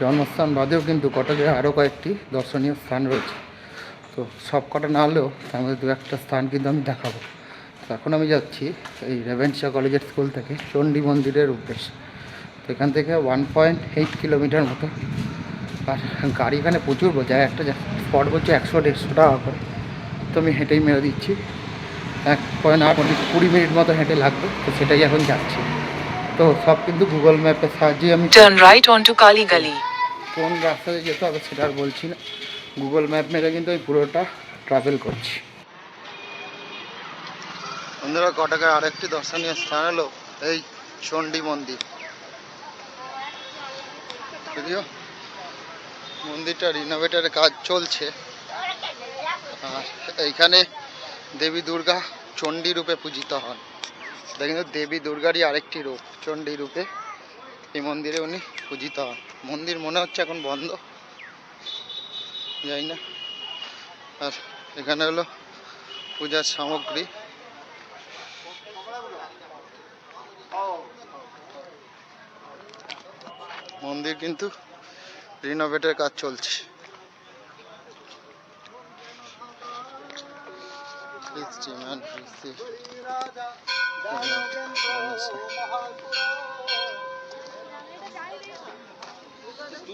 জন্মস্থান বাদেও কিন্তু কটকে আরও কয়েকটি দর্শনীয় স্থান রয়েছে। তো সব কটা না হলেও তার মধ্যে দু একটা স্থান কিন্তু আমি দেখাবো। তো এখন আমি যাচ্ছি এই রেভেনশা কলেজের স্কুল থেকে চণ্ডী মন্দিরের উদ্দেশ্যে। তো এখান থেকে ওয়ান পয়েন্ট এইট কিলোমিটার মতো। আর গাড়ি এখানে প্রচুর বোঝায় একটা স্পট বলছে একশো দেড়শো টাকা করে। তো আমি হেঁটেই মেরে দিচ্ছি। এক পয়েন্ট আট কুড়ি মিনিট মতো হেঁটে লাগবে, তো সেটাই এখন যাচ্ছি। তো সব কিন্তু গুগল ম্যাপের সাহায্যে আমি Turn right onto Kali Gali. কোন রাস্তাতে যেতে হবে সেটা আর বলছি না। গুগল ম্যাপ মেরে কিন্তু আমি পুরোটা ট্রাভেল করছি। বন্ধুরা, কটকের আরেকটি দর্শনীয় স্থান হলো এই চণ্ডী মন্দির। যদিও মন্দিরটা রিনোভেটারের কাজ চলছে, আর এইখানে দেবী দুর্গা চণ্ডী রূপে পূজিত হন। এটা কিন্তু দেবী দুর্গারই আরেকটি রূপ, চণ্ডী রূপে এই মন্দিরে উনি পূজিত হন। মন্দির মনে হচ্ছে এখন বন্ধ। যাই না। আর এখানে হলো পূজার সামগ্রী। মন্দির কিন্তু রিনোভেটের কাজ চলছে।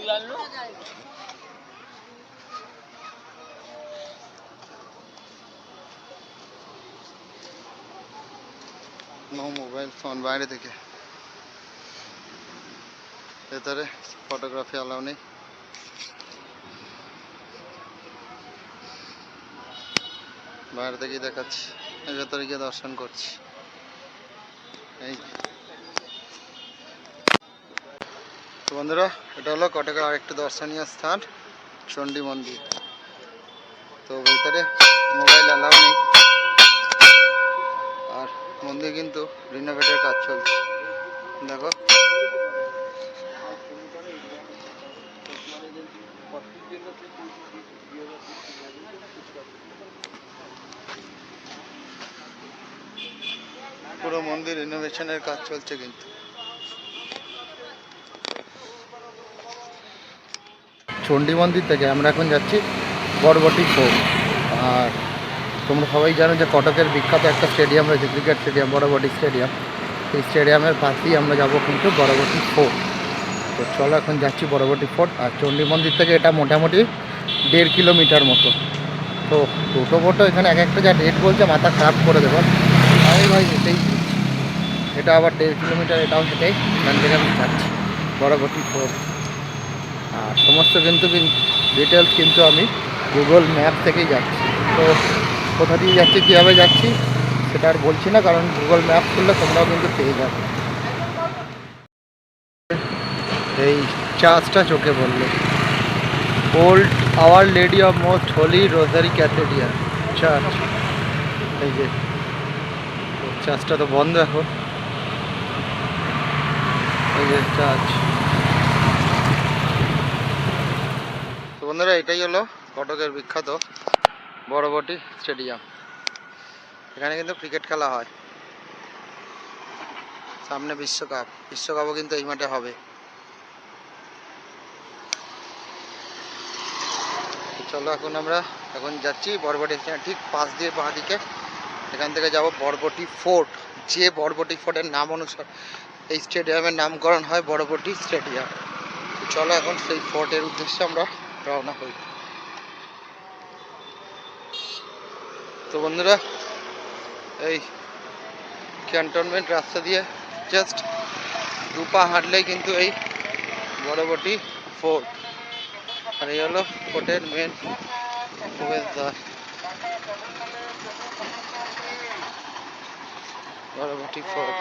Christy. নো মোবাইল ফোন বাইরে থেকে। ভেতরে ফটোগ্রাফি অ্যালাউ নেই। বাইরে থেকেই দেখাচ্ছি। ভেতরে গিয়ে দর্শন করছি। এই। তো বন্ধুরা, এটা হলো কটকের আরেকটি দর্শনীয় স্থান, চণ্ডী মন্দির। তো ভেতরে মোবাইল অ্যালাউ নেই, আর মন্দির কিন্তু রিনোভেটের কাজ চলছে। দেখো। পুরো মন্দির রিনোভেশনের কাজ চলছে কিন্তু। চণ্ডী মন্দির থেকে আমরা এখন যাচ্ছি বরবটি ফোর্ট আর তোমরা সবাই জানো যে কটকের বিখ্যাত একটা স্টেডিয়াম রয়েছে, ক্রিকেট স্টেডিয়াম বড়বটি স্টেডিয়াম। সেই স্টেডিয়ামের পাশেই আমরা যাব কিন্তু বড়বটি ফোর্ট তো চলো এখন যাচ্ছি বড়বটি ফোর্ট আর চণ্ডী মন্দির থেকে এটা মোটামুটি দেড় কিলোমিটার মতো। তো টোটো ফোটো এখানে এক একটা যা রেট বলছে মাথা খারাপ করে দেবো। আমি ভাই হেঁটেই এটা আবার দেড় কিলোমিটার, এটাও হেঁটেই এখান থেকে আমি যাচ্ছি। বড়বটি ফোর্ট আর সমস্ত কিন্তু ডিটেলস কিন্তু আমি গুগল ম্যাপ থেকেই যাচ্ছি। তো কোথা দিয়ে যাচ্ছি, কীভাবে যাচ্ছি, সেটা আর বলছি না, কারণ গুগল ম্যাপ খুললে তোমরাও কিন্তু পেয়ে যাবে। এই চার্চটা চোখে বলল old our lady of most holy rosary cathedral church এই যে চার্চটা তো বন্ধ এখন। এই যে চার্চ বন্ধুরা, এটাই হলো কটকের বিখ্যাত বড়বটি স্টেডিয়াম। এখানে কিন্তু ক্রিকেট খেলা হয়। সামনে বিশ্বকাপ। বিশ্বকাপও কিন্তু এই মাঠে হবে। চলো এখন আমরা এখন যাচ্ছি বরবটি ঠিক পাশ দিয়ে, বাঁ দিকে। এখান থেকে যাব বরবটি ফোর্ট। যে বরবটি ফোর্টের নাম অনুসার এই স্টেডিয়ামের নামকরণ হয় বড়বটি স্টেডিয়াম। চলো এখন সেই ফোর্টের উদ্দেশ্যে আমরা রওনা হই। তো বন্ধুরা, এই ক্যান্টনমেন্ট রাস্তা দিয়ে জাস্ট দু পা হাঁটলেই কিন্তু এই বড়বটি ফোর্ট আর এই হলো ফোর্টের মেন প্রবেশদ্বার। বড়বটি ফোর্ট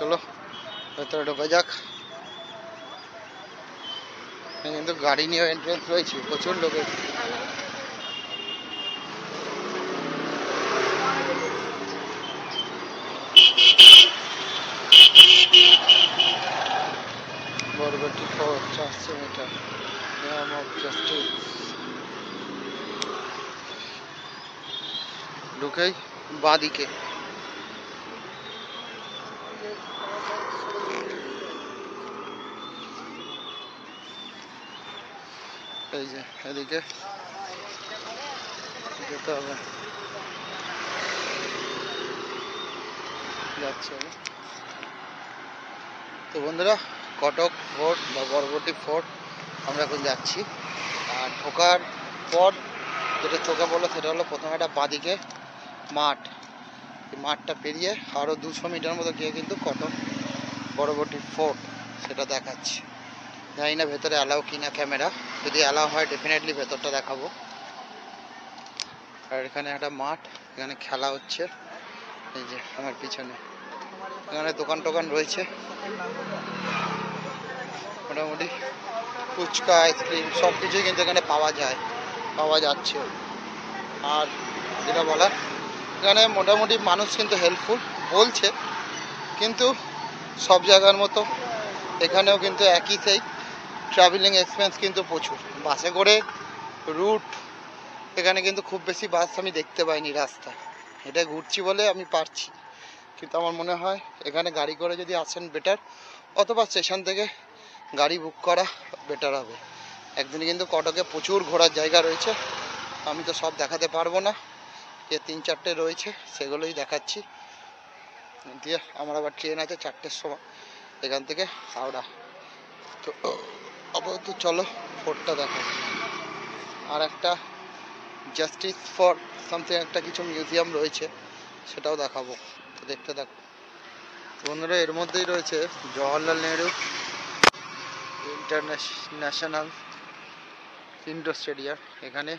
চলো ভেতরে ঢোকা যাক। কিন্তু গাড়ি নিয়ে এন্ট্রেন্স রয়েছে প্রচুর লোকের। ঢুকেই বাঁদিকে এই যে, এদিকে। যেতে হবে। তো বন্ধুরা, কটক ফোর্ট বা বরবটি ফোর্ট, আমরা এখন যাচ্ছি। আর ঢোকার পর যেটা চোখে পড়ল সেটা হলো প্রথমে একটা বাঁদিকে মাঠ। এই মাঠটা পেরিয়ে আরও দুশো মিটার মতো গিয়ে কিন্তু কটক বরবটি ফোর্ট সেটা দেখাচ্ছি। জানি না ভেতরে অ্যালাউ কিনা ক্যামেরা যদি অ্যালাউ হয় ডেফিনেটলি ভেতরটা দেখাবো। আর এখানে একটা মাঠ, এখানে খেলা হচ্ছে। এই যে, আমার পিছনে। এখানে দোকান টোকান রয়েছে। মোটামুটি ফুচকা, আইসক্রিম সব কিছুই কিন্তু এখানে পাওয়া যায়, পাওয়া যাচ্ছে। আর যেটা বলার, এখানে মোটামুটি মানুষ কিন্তু হেল্পফুল বলছে, কিন্তু সব জায়গার মতো এখানেও কিন্তু একই সেই ট্রাভেলিং এক্সপেন্স কিন্তু প্রচুর। বাসে করে রুট এখানে কিন্তু খুব বেশি বাস আমি দেখতে পাইনি রাস্তা এটা ঘুরছি বলে আমি পারছি। কিন্তু আমার মনে হয় এখানে গাড়ি করে যদি আসেন বেটার অথবা স্টেশন থেকে গাড়ি বুক করা বেটার হবে। একদিনে কিন্তু কটকে প্রচুর ঘোরার জায়গা রয়েছে। আমি তো সব দেখাতে পারব না। যে তিন চারটে রয়েছে, সেগুলোই দেখাচ্ছি। দিয়ে আমার আবার ট্রেন আছে চারটের সময়। এখান থেকে হাওড়া। তো আপাতত চলো ফোর্টটা দেখো আর একটা জাস্টিস ফর সামথিং একটা কিছু মিউজিয়াম রয়েছে, সেটাও দেখাবো। তো দেখতে থাকো। বন্ধুরা, এর মধ্যেই রয়েছে Jawaharlal Nehru international indoor stadium. এখানে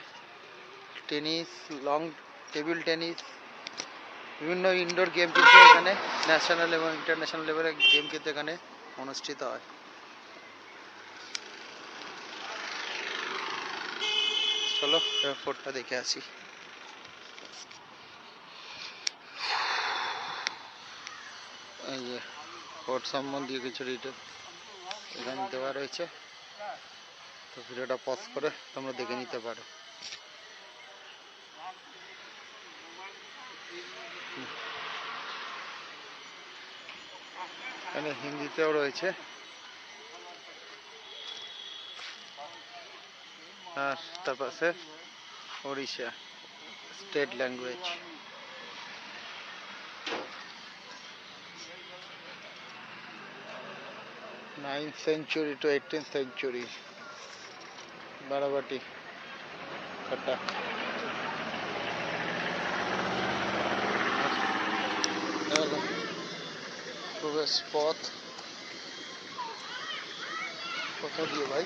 টেনিস লং টেবিল টেনিস বিভিন্ন ইনডোর গেম কিন্তু এখানে ন্যাশনাল এবং ইন্টারন্যাশনাল লেভেলের গেম কিন্তু এখানে অনুষ্ঠিত হয়। চলো এয়ারপোর্টটা দেখে আসি। এই যে পোর্ট সম্বন্ধীয় কিছু ডিটেল এখানে দেওয়া রয়েছে। তো ভিডিওটা পজ করে তোমরা দেখে নিতে পারো। এখানে হিন্দিতেও রয়েছে। আর তার পাশে Odisha state language ninth century to eighteen century Barabati হলো প্রবেশ পথ। কোথা দিয়ে ভাই।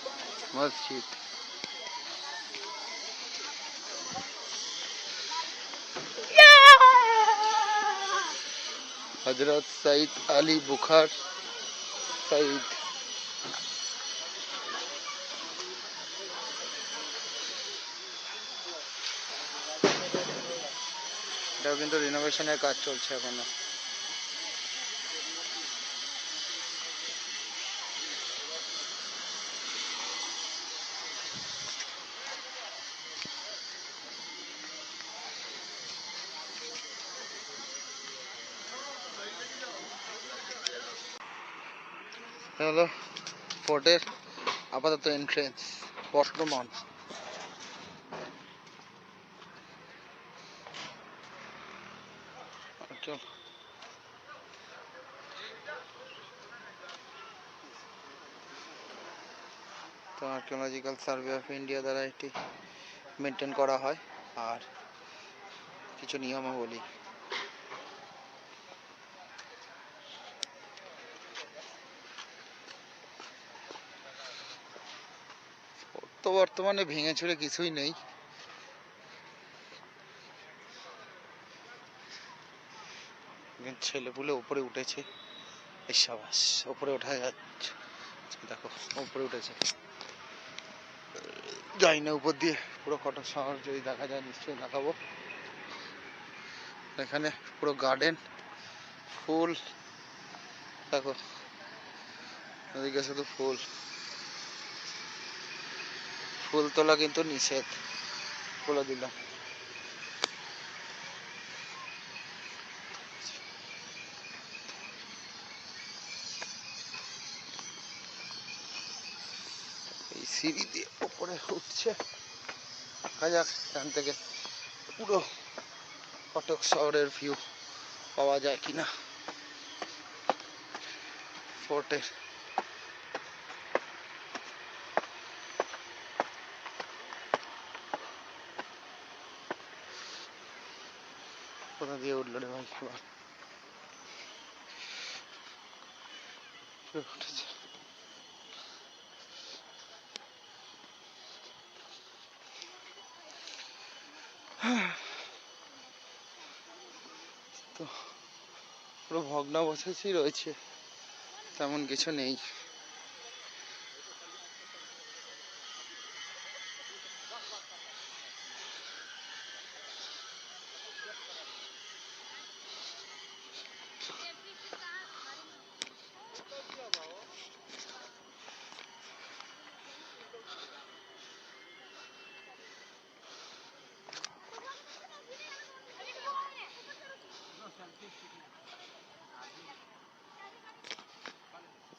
মসজিদ। হজরত সঈদ আলী বুখার সঈদ। এটাও কিন্তু রিনোভেশনের কাজ চলছে এখনও হলো ফোর্টের আপাতত এন্ট্রেন্স বর্তমান চল তো আর্কিওলজিক্যাল সার্ভে অফ ইন্ডিয়া দ্বারা এটি মেনটেন করা হয়। আর কিছু নিয়মাবলী বর্তমানে ভেঙে ছুড়ে কিছুই নেই। ছেলেপুলে উপরে উঠেছে। এই সাবাস, উপরে ওঠা যাচ্ছে। দেখো, উপরে উঠেছে। যাই না, উপর দিয়ে পুরো কটক শহর যদি দেখা যায়, নিশ্চয়ই দেখাবো। এখানে পুরো গার্ডেন ফুল। দেখো ওদিকে শুধু ফুল। ফুল তোলা কিন্তু নিষেধ। বলে দিলাম এই সিঁড়ি দিয়ে উপরে উঠছে। দেখা যাক, এখান থেকে পুরো কটক শহরের ভিউ পাওয়া যায় কিনা। ফোর্টের কোথা দিয়ে উঠল রে ভাই? উঠেছে তো পুরো ভগ্নাবশেষই রয়েছে তেমন কিছু নেই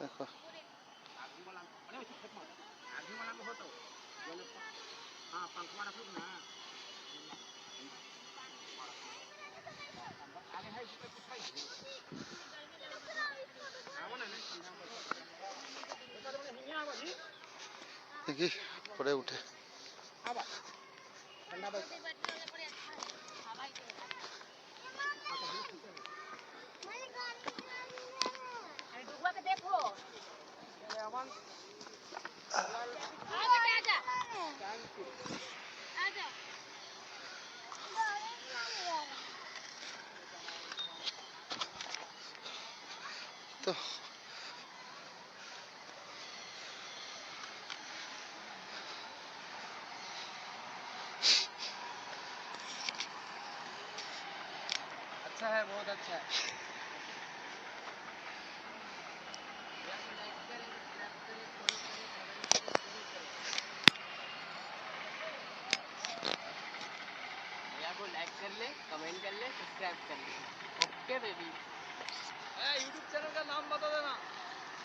দেখো দেখি পরে উঠে। डुबा তো अच्छा है बहुत अच्छा है।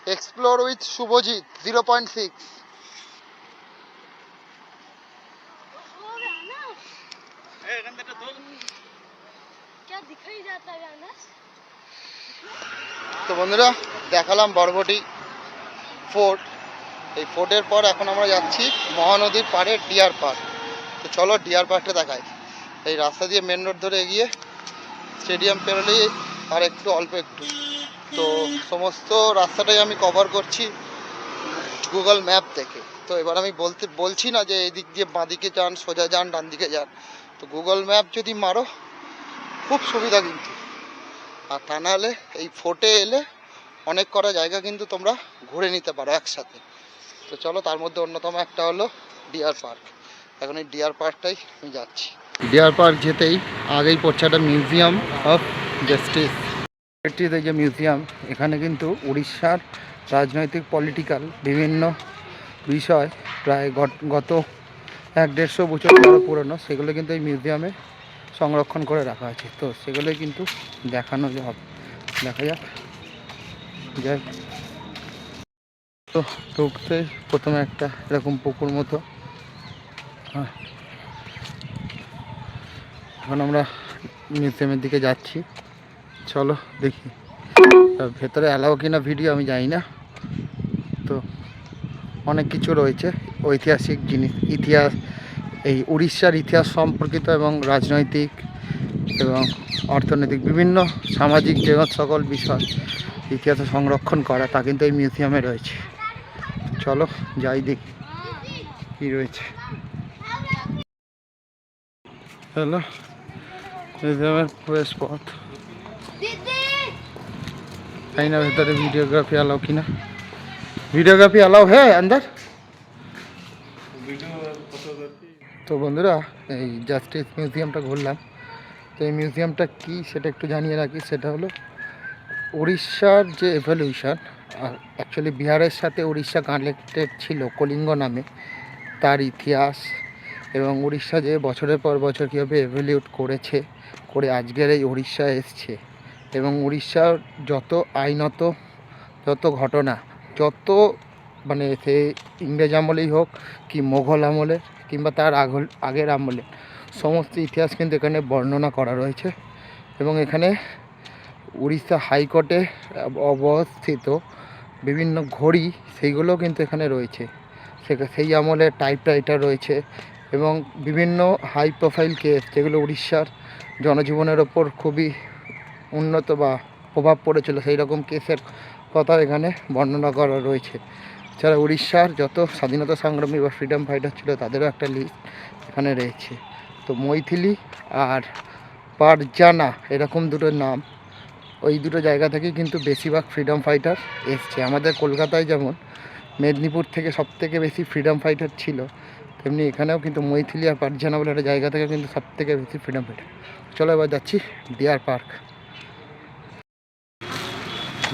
Explore with Subhajit zero point six তো বন্ধুরা দেখালাম বরবটি ফোর্ট। এই ফোর্টের পর এখন আমরা যাচ্ছি মহানদীর পাড়ে ডিয়ার পার্ক। তো চলো ডিয়ার পার্কটা দেখাই। এই রাস্তা দিয়ে মেন রোড ধরে এগিয়ে স্টেডিয়াম পেরোলেই আর একটু অল্প একটু। তো সমস্ত রাস্তাটাই আমি কভার করছি গুগল ম্যাপ থেকে। তো এবার আমি বলতে, বলছি না যে এদিক দিয়ে বাঁদিকে যান, সোজা যান ডান দিকে যান। তো গুগল ম্যাপ যদি মারো, খুব সুবিধা কিন্তু। আর তা নাহলে এই ফোর্টে এলে অনেক কটা জায়গা কিন্তু তোমরা ঘুরে নিতে পারো একসাথে। তো চলো, তার মধ্যে অন্যতম একটা হলো ডিয়ার পার্ক এখন এই ডিয়ার পার্কটাই আমি যাচ্ছি। ডিয়ার পার্ক যেতেই আগেই পড়ছে একটা মিউজিয়াম অফ জাস্টিস এটিতে যে মিউজিয়াম এখানে কিন্তু উড়িষ্যার রাজনৈতিক পলিটিক্যাল বিভিন্ন বিষয় প্রায় গত- এক দেড়শো বছর পুরনো, সেগুলো কিন্তু এই মিউজিয়ামে সংরক্ষণ করে রাখা আছে। তো সেগুলোই কিন্তু দেখানো যে হবে দেখা যাক। যাই। তো ঢুকতে প্রথমে একটা এরকম পুকুর মতো। হ্যাঁ। এখন আমরা মিউজিয়ামের দিকে যাচ্ছি। চলো দেখি। ভেতরে অ্যালাও কিনা ভিডিও আমি জানি না। তো অনেক কিছু রয়েছে। ঐতিহাসিক জিনিস, ইতিহাস, এই উড়িষ্যার ইতিহাস সম্পর্কিত এবং রাজনৈতিক এবং অর্থনৈতিক বিভিন্ন সামাজিক যে সকল বিষয়, ইতিহাস সংরক্ষণ করা, তা কিন্তু এই মিউজিয়ামে রয়েছে। চলো যাই দেখি কি রয়েছে। হ্যালো মিউজিয়ামের প্রবেশ পথ। জানি না ভেতরে ভিডিওগ্রাফি অ্যালাউ কিনা? ভিডিওগ্রাফি অ্যালাউ হ্যাঁ আন্দার তো বন্ধুরা এই জাস্টিস মিউজিয়ামটা ঘুরলাম। তো এই মিউজিয়ামটা কি সেটা একটু জানিয়ে রাখি সেটা হলো উড়িষ্যার যে এভলিউশন আর অ্যাকচুয়ালি বিহারের সাথে উড়িষ্যা কানেক্টেড ছিল কলিঙ্গ নামে তার ইতিহাস এবং উড়িষ্যা যে বছরের পর বছর কীভাবে এভলিউট করেছে করে আজকের এই উড়িষ্যা এসছে। এবং উড়িষ্যার যত আইনত যত ঘটনা, যত মানে সে ইংরেজ আমলেই হোক কি মোঘল আমলের কিংবা তার আগল, আগের আমলে, সমস্ত ইতিহাস কিন্তু এখানে বর্ণনা করা রয়েছে এবং এখানে উড়িষ্যা হাইকোর্টে অবস্থিত বিভিন্ন ঘড়ি সেইগুলো কিন্তু এখানে রয়েছে। সেই আমলের টাইপরাইটার রয়েছে এবং বিভিন্ন হাই প্রোফাইল কেস যেগুলো উড়িষ্যার জনজীবনের ওপর খুবই উন্নত বা প্রভাব পড়েছিল সেই রকম কেসের কথা এখানে বর্ণনা করা রয়েছে। এছাড়া উড়িষ্যার যত স্বাধীনতা সংগ্রামী বা ফ্রিডম ফাইটার ছিল, তাদেরও একটা লিস্ট এখানে রয়েছে। তো মৈথিলি আর পারজানা এরকম দুটো নাম, ওই দুটো জায়গা থেকে কিন্তু বেশিরভাগ ফ্রিডম ফাইটার এসছে। আমাদের কলকাতায় যেমন মেদিনীপুর থেকে সব থেকে বেশি ফ্রিডম ফাইটার ছিল, তেমনি এখানেও কিন্তু মৈথিলি আর পারজানা বলে একটা জায়গা থেকে কিন্তু সব থেকে বেশি ফ্রিডম ফাইটার চলো এবার যাচ্ছি ডিয়ার পার্ক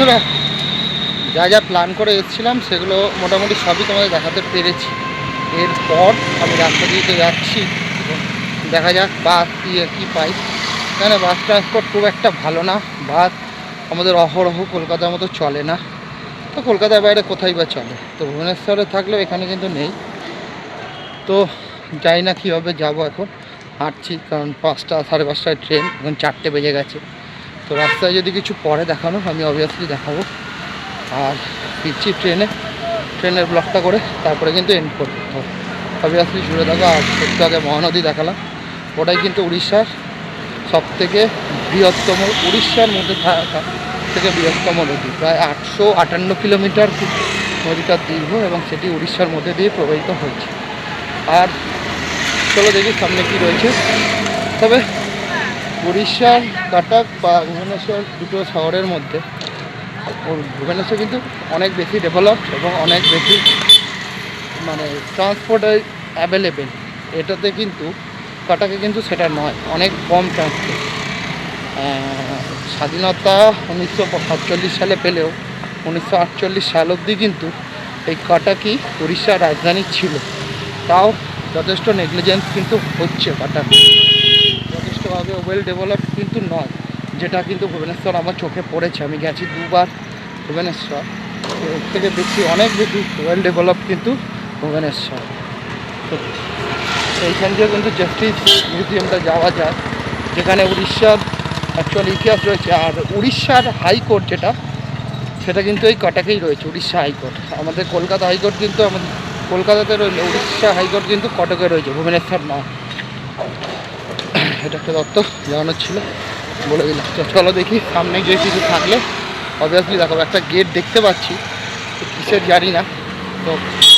বন্ধুরা, যা যা প্ল্যান করে এসেছিলাম, সেগুলো মোটামুটি সবই তোমাদের দেখাতে পেরেছি। এরপর আমি রাস্তা দিয়ে যাচ্ছি দেখা যাক বাস দিয়ে কী পাই। কেন বাস ট্রান্সপোর্ট খুব একটা ভালো না। বাস আমাদের অহরহ কলকাতার মতো চলে না। তো কলকাতার বাইরে কোথায় বা চলে? তো ভুবনেশ্বরে থাকলেও এখানে কিন্তু নেই। তো জানি না কীভাবে যাব এখন। হাঁটছি, কারণ পাঁচটা, সাড়ে পাঁচটায় ট্রেন এখন চারটে বেজে গেছে। তো রাস্তায় যদি কিছু পরে দেখানো, আমি অবভিয়াসলি দেখাবো। আর ফিরছি ট্রেনে। ট্রেনের ব্লকটা করে তারপরে কিন্তু এন্ড করতে হবে। অবভিয়াসলি জুড়ে থাকো আর একটু আগে মহানদী দেখালাম। ওটাই কিন্তু উড়িষ্যার সব থেকে বৃহত্তম, উড়িষ্যার মধ্যে থাকা থেকে বৃহত্তম নদী। প্রায় আটশো আটান্ন কিলোমিটার নদীটার দীর্ঘ এবং সেটি উড়িষ্যার মধ্যে দিয়ে প্রবাহিত হয়েছে। আর চলো দেখি সামনে কি রয়েছে। তবে উড়িষ্যার কাটাক বা ভুবনেশ্বর দুটো শহরের মধ্যে। ভুবনেশ্বর কিন্তু অনেক বেশি ডেভেলপড এবং অনেক বেশি মানে ট্রান্সপোর্ট অ্যাভেলেবেল এটাতে কিন্তু কাটাকে কিন্তু সেটা নয়, অনেক কম ট্রান্সপোর্ট স্বাধীনতা উনিশশো সাতচল্লিশ সালে পেলেও উনিশশো আটচল্লিশ সাল অবধি কিন্তু এই কাটাকি উড়িষ্যার রাজধানী ছিল। তাও যথেষ্ট নেগলিজেন্স কিন্তু হচ্ছে কাটাক যথেষ্টভাবে ওয়েল ডেভেলপ কিন্তু নয়, যেটা কিন্তু ভুবনেশ্বর আমার চোখে পড়েছে। আমি গেছি দুবার ভুবনেশ্বর। এর থেকে বেশি অনেক বেশি ওয়েল ডেভেলপ কিন্তু ভুবনেশ্বর। এইখান দিয়ে কিন্তু জাস্টিস মিউজিয়ামটা যাওয়া যায় যেখানে উড়িষ্যার অ্যাকচুয়াল ইতিহাস রয়েছে। আর উড়িষ্যার হাইকোর্ট যেটা, সেটা কিন্তু এই কটাকেই রয়েছে, উড়িষ্যা হাইকোর্ট আমাদের কলকাতা হাইকোর্ট কিন্তু আমাদের কলকাতাতে রয়েছে, উড়িষ্যা হাইকোর্ট কিন্তু কটকে রয়েছে, ভুবনেশ্বর নয়। এটা তত্ত্ব জানানোর ছিল। বলে দিলাম, তো চলো দেখি, সামনে গিয়ে কিছু থাকলে। অবভিয়াসলি দেখো, একটা গেট দেখতে পাচ্ছি কিসের জানি না। তো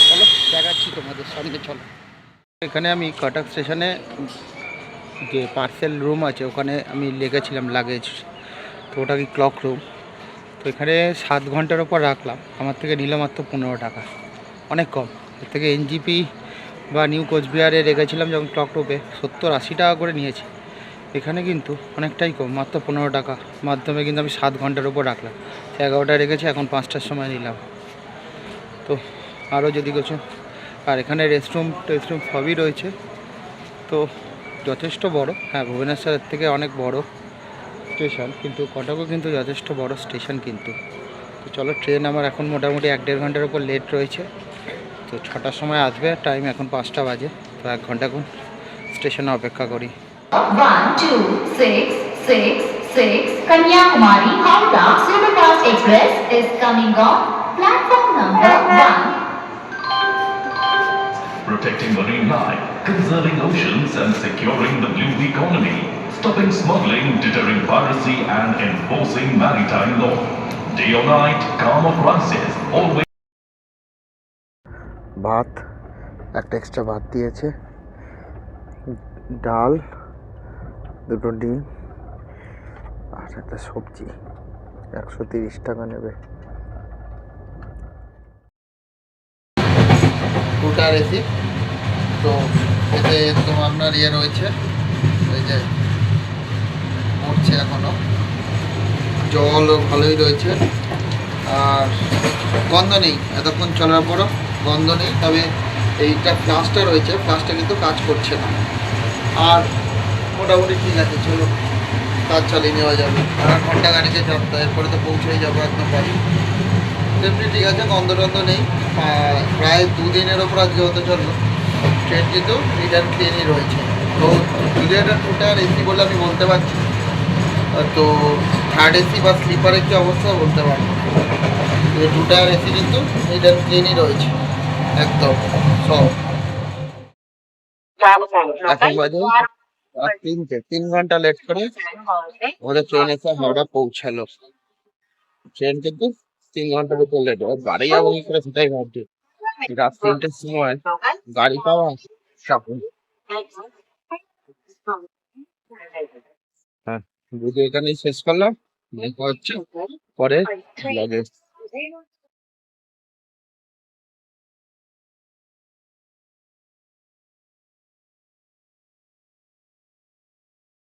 চলো, দেখাচ্ছি তোমাদের সামনে, চলো। এখানে আমি কটক স্টেশনে যে পার্সেল রুম আছে, ওখানে আমি লেগেছিলাম লাগেজ তো ওটা কি ক্লক রুম তো এখানে সাত ঘণ্টার ওপর রাখলাম, আমার থেকে নিল মাত্র পনেরো টাকা। অনেক কম, এর থেকে এনজিপি বা নিউ কোচবিহারে রেখেছিলাম যখন ক্লক রুপে সত্তর আশি টাকা করে নিয়েছে। এখানে কিন্তু অনেকটাই কম, মাত্র পনেরো টাকা। মাধ্যমে কিন্তু আমি সাত ঘণ্টার উপর রাখলাম। এগারোটায় রেখেছি, এখন পাঁচটার সময় নিলাম। তো আরও যদি কিছু আর এখানে রেস্টরুম টেস্টরুম সবই রয়েছে। তো যথেষ্ট বড়। হ্যাঁ ভুবনেশ্বরের থেকে অনেক বড় স্টেশন, কিন্তু কটকও কিন্তু যথেষ্ট বড় স্টেশন কিন্তু। তো চলো, ট্রেন আমার এখন মোটামুটি এক দেড় ঘণ্টার উপর লেট রয়েছে। তো ছটার সময় আসবে টাইম এখন পাঁচটা বাজে। তো এক ঘণ্টা এখন স্টেশনে অপেক্ষা করি। One two six six six Kanyakumari Howrah Superfast Express is coming on platform number one. protecting marine life, conserving oceans and securing the blue economy, stopping smuggling, deterring piracy and enforcing maritime law. Day or night, calm or crisis, always ভাত একটা extra ভাত দিয়েছে ডাল দুটো ডিম আর একটা সবজি। একশো তিরিশ টাকা নেবে। তো আপনার ইয়ে রয়েছে। ওই যে পড়ছে এখনও। জলও ভালোই রয়েছে। আর গন্ধ নেই। এতক্ষণ চলার পরও গন্ধ নেই। তবে এইটা ফ্লাসটা রয়েছে। ফ্লাসটা কিন্তু কাজ করছে না। আর মোটামুটি ঠিক আছে চলো কাজ চালিয়ে নেওয়া যাবে। আর ঘণ্টা গাড়িতে যাত্রা এরপরে তো পৌঁছেই যাব একদম বাড়ি। ঠিক আছে গন্ধ টন্ধ নেই প্রায় দুদিনের ওপর আজকে হতে চলল। ট্রেন কিন্তু রিটার্ন ট্রেনই রয়েছে। তো যদি এটা টুটার এসি বলে আমি বলতে পারছি তো থার্ড এসি বা স্লিপারের কি অবস্থা বলতে পারব। এই দুটা এসি কিন্তু রিটার্ন ট্রেনই রয়েছে। একদম সব। এখন বাজে আর তিনটে তিন ঘণ্টা লেট করে ওদের ট্রেন এসে হাওড়া পৌঁছালো। ট্রেন কিন্তু তিন ঘণ্টার উপর লেট গাড়ি যাব করে সেটাই ভাবছি। রাত তিনটের সময় গাড়ি পাওয়া চাপন হ্যাঁ ভিডিও এখানেই শেষ করলাম। হচ্ছে পরে। ব্লগে